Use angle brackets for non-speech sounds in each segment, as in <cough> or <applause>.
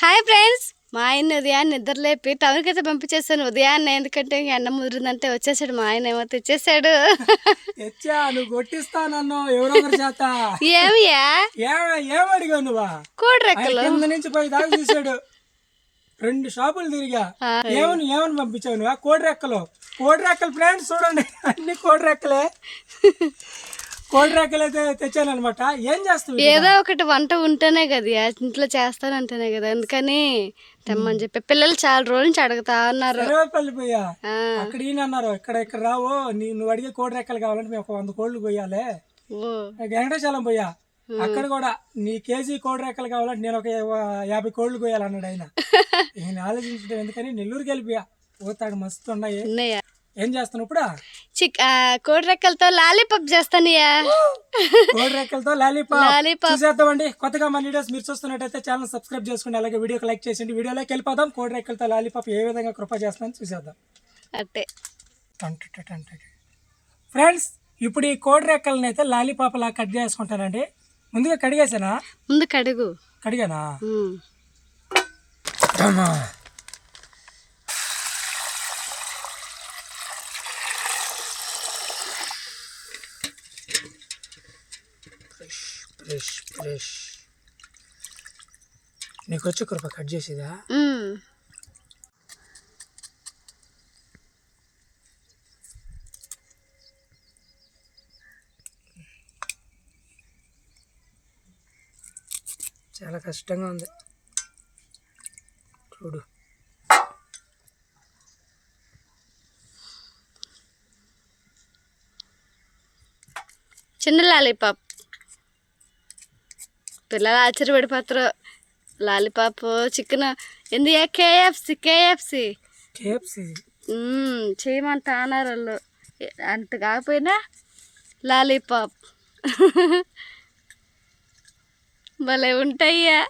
Hi friends మా ఆయన ఉదయాన్నే నిద్ర లేపి టౌన్కి అయితే పంపించేస్తాను. ఉదయాన్నే ఎందుకంటే ఇంక ఎండ ముదిరిందంటే వచ్చేసాడు. మా ఆయన ఏమో తెచ్చేసాడు. ఏమియా ఏమ ఏం అడిగావు నువ్వా? కూడ ఆయన రెక్కలు కింద నుంచి పోయి దాకా చూశాడు. రెండు షాపులు తిరిగా. ఏమని ఏమని పంపించావు నువ్వు? కోడి రెక్కలు కోడి రెక్కలు ఫ్రెండ్స్ చూడండి. అన్ని కోడి రెక్కలే కోడి రెక్కలు అయితే తెచ్చాను అనమాట ఏం చేస్తావు ఏదో ఒకటి వంట ఉంటేనే కదా ఇంట్లో చేస్తానంటేనే కదా అందుకని తెమ్మని చెప్పి. పిల్లలు చాలా రోజుల నుంచి అడుగుతా ఉన్నారు. సర్వేపల్లి పోయా. అక్కడ ఈయన అన్నారు ఇక్కడ ఇక్కడ రావు నీ నువ్వు అడిగే కోడి రెక్కలు కావాలంటే మేము ఒక వంద కోళ్ళు పోయాలి వెంకటేశాలం పోయా. అక్కడ కూడా నీ కేజీ కోడి రెక్కలు కావాలంటే నేను ఒక యాభై కోళ్ళు పోయాలన్నాడు ఆయన. <laughs> ఈయన ఆలోచించడం ఎందుకని నెల్లూరుకి వెళ్ళిపోయా. పోతాడు మస్తు ఉన్నాయి. ఉన్నాయా? ఏం చేస్తాను ఇప్పుడు? చిక్ ఆ, కోడి రెక్కలతో లాలీపాప్ చేస్తానయ్యా. <gasps> కోడి రెక్కలతో లాలీపాప్. లాలీపాప్. చూసేద్దామండి. కొత్తగా మన వీడియోస్ మీరు చూస్తున్నట్టయితే ఛానల్ సబ్స్క్రైబ్ చేసుకోండి అలాగే వీడియోకి లైక్ చేయండి వీడియోలోకి వెళ్ళిపోదాం. కోడి రెక్కలతో లాలీపాప్ ఏ విధంగా కృప చేస్తానని చూసేద్దాం. అట్టే. ఫ్రెండ్స్ ఇప్పుడు ఈ కోడి రెక్కలని అయితే లాలీపాప్ లా కట్ చేసుకుంటానండి. ముందుగా కడిగేసానా? ముందు కడుగు. కడిగానా? ఫ్రెష్ నీకు వచ్చి కృప కట్ చేసేదా. చాలా కష్టంగా ఉంది. చూడు. చిన్న లాలీపాప్. పిల్లలు ఆశ్చర్యపడిపోతారు. Lollipop chicken. ఎందు కేఎఫ్సి కేఎఫ్సి కేఎఫ్సి చేయమంట అన్నారు వాళ్ళు. అంత కాకపోయినా లాలీపాప్. భలే ఉంటాయ్యా.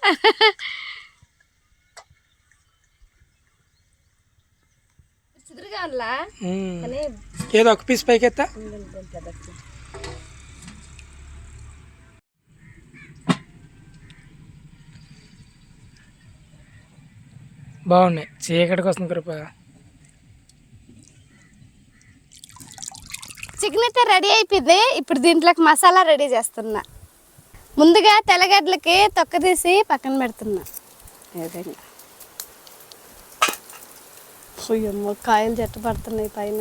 ఏదో ఒక పీస్ పైకి ఎత్తా బాగున్నాయి. చీకటికి వస్తుంది కృప. చికెన్ అయితే రెడీ అయిపోయింది. ఇప్పుడు దీంట్లోకి మసాలా రెడీ చేస్తున్నా. ముందుగా తెల్లగడ్డలకి తొక్క తీసి పక్కన పెడుతున్నా. అయ్యమ్మో కాయలు చెట్టు పడుతున్నాయి పైన.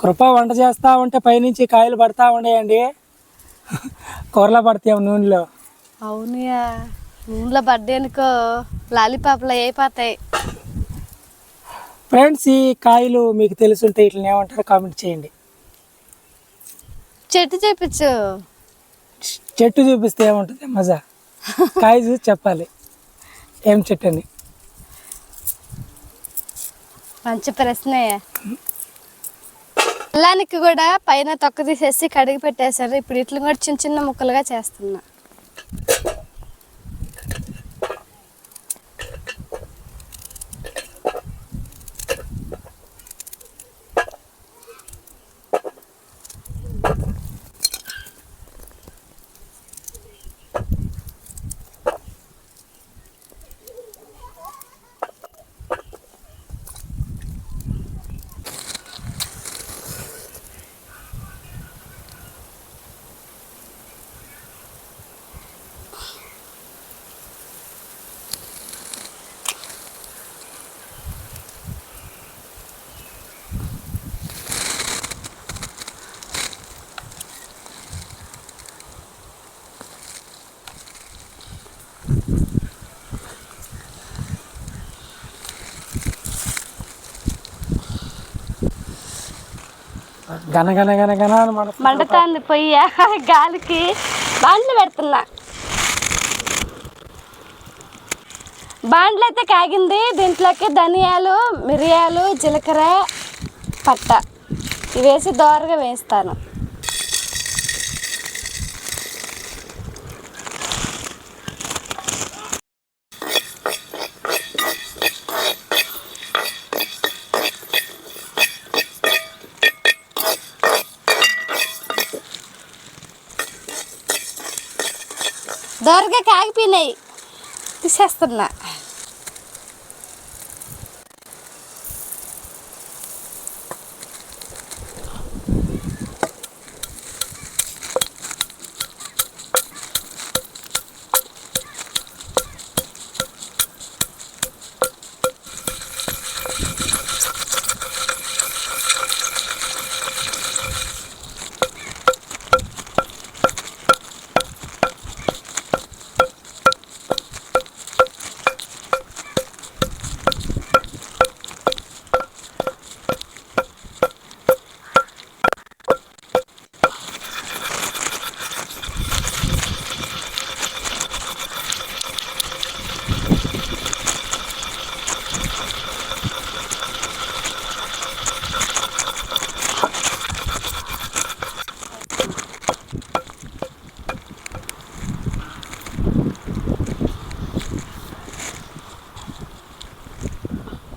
కృప వంట చేస్తా ఉంటే పైనుంచి కాయలు పడతా ఉండేయండి. కూరలో పడతాయి నూనెలో. అవునయా. నూనెలో పడ్డానుకో. లాలీపాప్లో అయిపోతాయి ఫ్రెండ్స్ ఈ కాయలు మీకు తెలుసుంటే ఇట్లా ఏమంటారో కామెంట్ చేయండి. చెట్టు చేపించు. చెట్టు చూపిస్తే ఏముంటుంది? మజా. కాయ చూసి చెప్పాలి. ఏం చెట్టు అని మంచి ప్రశ్నయ్యా అల్లానికి కూడా పైన తొక్క తీసేసి కడిగి పెట్టేశారు. ఇప్పుడు ఇట్లు కూడా చిన్న చిన్న ముక్కలుగా చేస్తున్నా. గన గన మండుతాంది <laughs> గాలికి బాండ్లు పెడుతున్నా. బాండ్లు అయితే కాగింది. దీంట్లోకి ధనియాలు మిరియాలు జీలకర్ర పట్ట. ఇవేసి దోరగా వేస్తాను ఆగిపోయినాయి. తీసేస్తున్నా.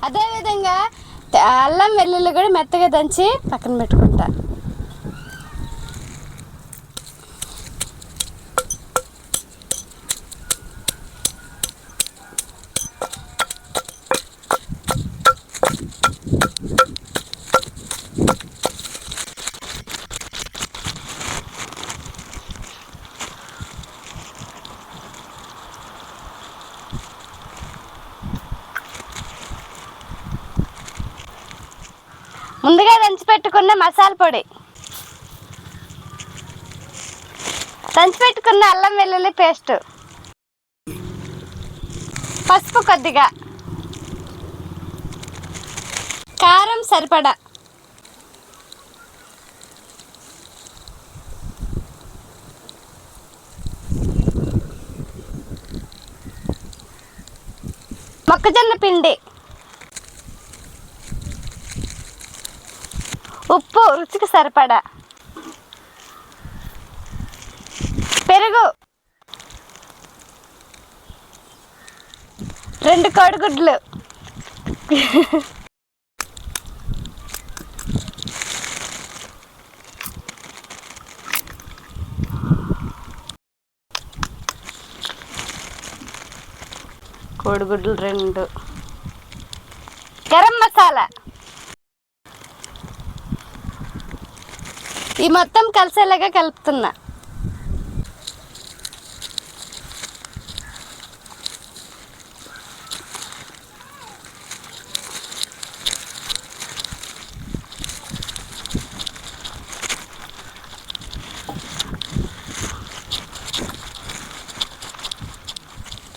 అదేవిధంగా అల్లం వెల్లుల్లి కూడా మెత్తగా దంచి పక్కన పెట్టుకుంటా. ముందుగా దంచి పెట్టుకున్న మసాలా పొడి. దంచి పెట్టుకున్న అల్లం వెల్లుల్లి పేస్ట్. పసుపు కొద్దిగా. కారం సరిపడా. మొక్కజొన్న పిండి. ఉప్పు రుచికి సరిపడా. పెరుగు. రెండు కోడిగుడ్లు. కోడిగుడ్లు రెండు. గరం మసాలా. ఈ మొత్తం కలిసేలాగా కలుపుతున్నా.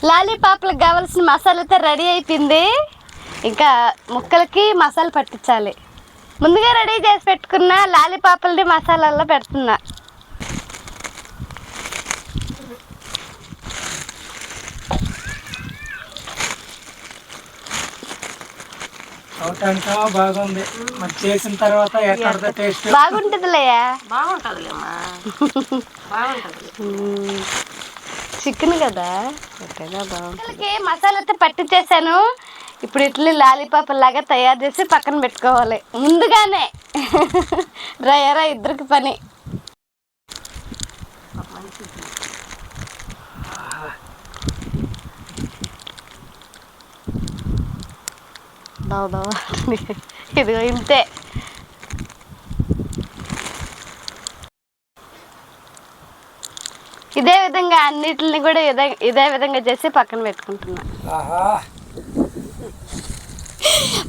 లాలీపాప్లకు కావాల్సిన మసాలా అయితే రెడీ అయిపోయింది. ఇంకా ముక్కలకి మసాలా పట్టించాలి. ముందుగా రెడీ చేసి పెట్టుకున్న లాలీపాపుల్ని మసాలాల్లో పెడుతున్నా. బాగుంది. మరి చేసిన తర్వాత ఎక్కడ? టేస్ట్ బాగుంటుందిలేయా? బాగుంటుందిలేమ్మా. బాగుంటుంది చికెన్ కదా? బాగుంటుంది. మసాలా అయితే పట్టించేసాను. ఇప్పుడు ఇడ్లీ లాలీపాప్ లాగా తయారు చేసి పక్కన పెట్టుకోవాలి. ముందుగానే. రయ్యరా ఇద్దరికి పని. దావ ఇదిగో ఇంతే. ఇదే విధంగా అన్నిటిని కూడా ఇదే ఇదే విధంగా చేసి పక్కన పెట్టుకుంటున్నా.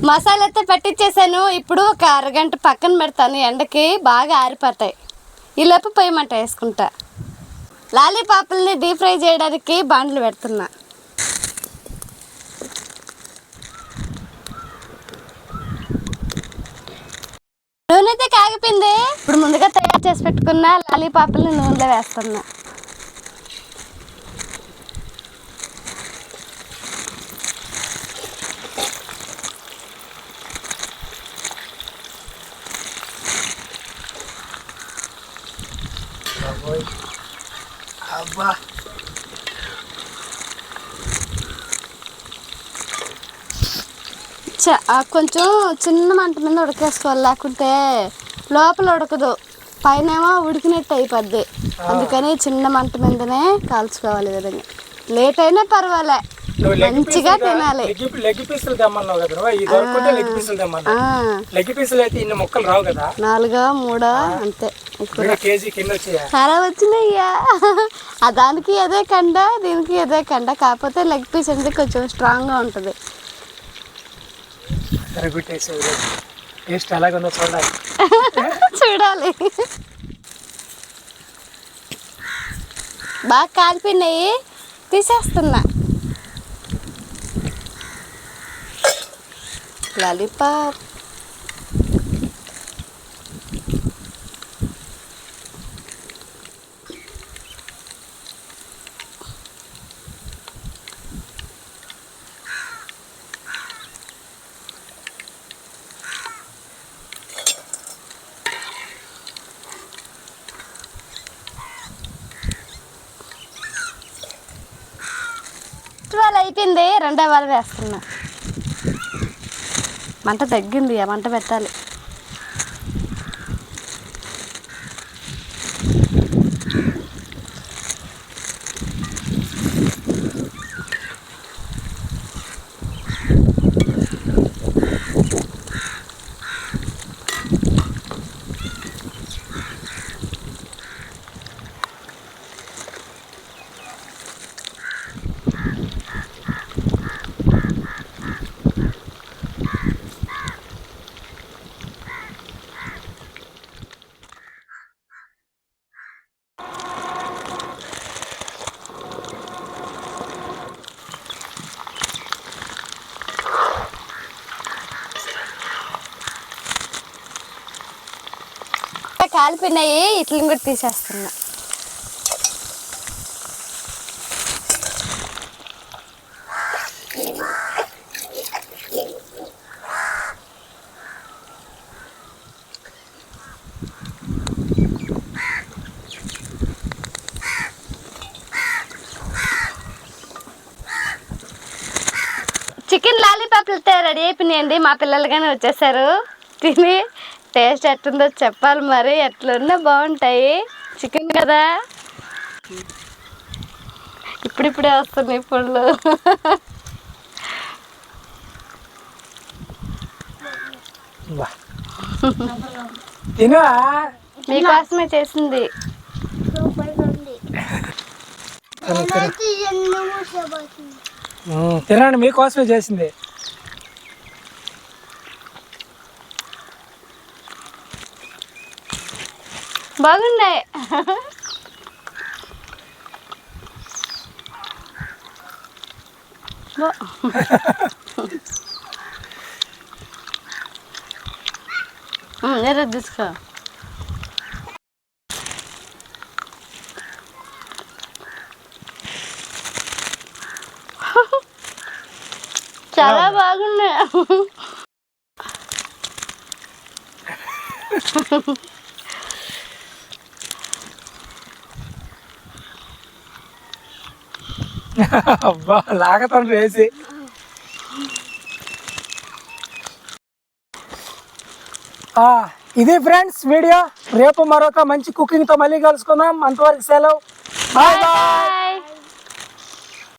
మసాలా అయితే పట్టించేసాను ఇప్పుడు ఒక అరగంట పక్కన పెడతాను. ఎండకి బాగా ఆరిపోతాయి. ఈ లోపు పొయ్యి మంట వేసుకుంటా. లాలీపాపుల్ని డీప్ ఫ్రై చేయడానికి బాండ్లు పెడుతున్నా. నూనె అయితే కాగిపోయింది. ఇప్పుడు ముందుగా తయారు చేసి పెట్టుకున్న లాలీపాపుల్ని నూనెలో వేస్తున్నా. కొంచెం చిన్న మంట మీద ఉడకేసుకోవాలి. లేకుంటే లోపల ఉడకదు. పైనేమో ఉడికినట్టు అయిపోద్ది. అందుకని చిన్న మంట మీదనే కాల్చుకోవాలి విధంగా. లేట్ అయినా పర్వాలే. మంచిగా తినాలి. లెగ్ లెగ్ పీసులు తెమ్మన్నావు కదా ఇది దొరకకుంటే లెగ్ పీసులు తెమ్మన్నావు ఆ, లెగ్ పీసులు అయితే ఇన్ని ముక్కలు రావు కదా? నాలుగా మూడా? అంతే. ఇప్పుడు కేజీ కింద వచ్చాయా? చాలా వచ్చినాయ్యా. ఆ దానికి అదే కండ దీనికి అదే కండ. కాకపోతే లెగ్ పీస్ అనేది కొంచెం స్ట్రాంగ్గా ఉంటుంది. సరిపెట్టేసి టేస్ట్ ఎలాగుందో చూడాలి. <laughs> చూడాలి. బాగా కాలిపోయినాయి. తీసేస్తున్నా. లాలీపాప్. వాళ్ళు అయిపోయింది రెండో వాళ్ళు వేస్తున్నా. మంట తగ్గింది ఆ మంట పెట్టాలి. కాలిపోయినాయి ఇట్లని కూడా తీసేస్తున్నా. చికెన్ లాలీపాప్లతో రెడీ అయిపోయినాయండి మా పిల్లలు కానీ వచ్చేసారు. తిని. టేస్ట్ ఎట్లుందో చెప్పాలి మరి. ఎట్లున్నా బాగుంటాయి. చికెన్ కదా? ఇప్పుడిప్పుడే వస్తున్నాయి పళ్ళు. తిను మీకోసమే చేసింది. తినండి మీకోసమే చేసింది. బాగున్నాయి. నేరే తీసుకో. చాలా బాగున్నాయి. <laughs> అబ్బా లాగతాను వేసి ఆ, ఇది ఫ్రెండ్స్ వీడియో. రేపు మరొక మంచి కుకింగ్తో మళ్ళీ కలుసుకుందాం. అంతవరకు సెలవు. Bye bye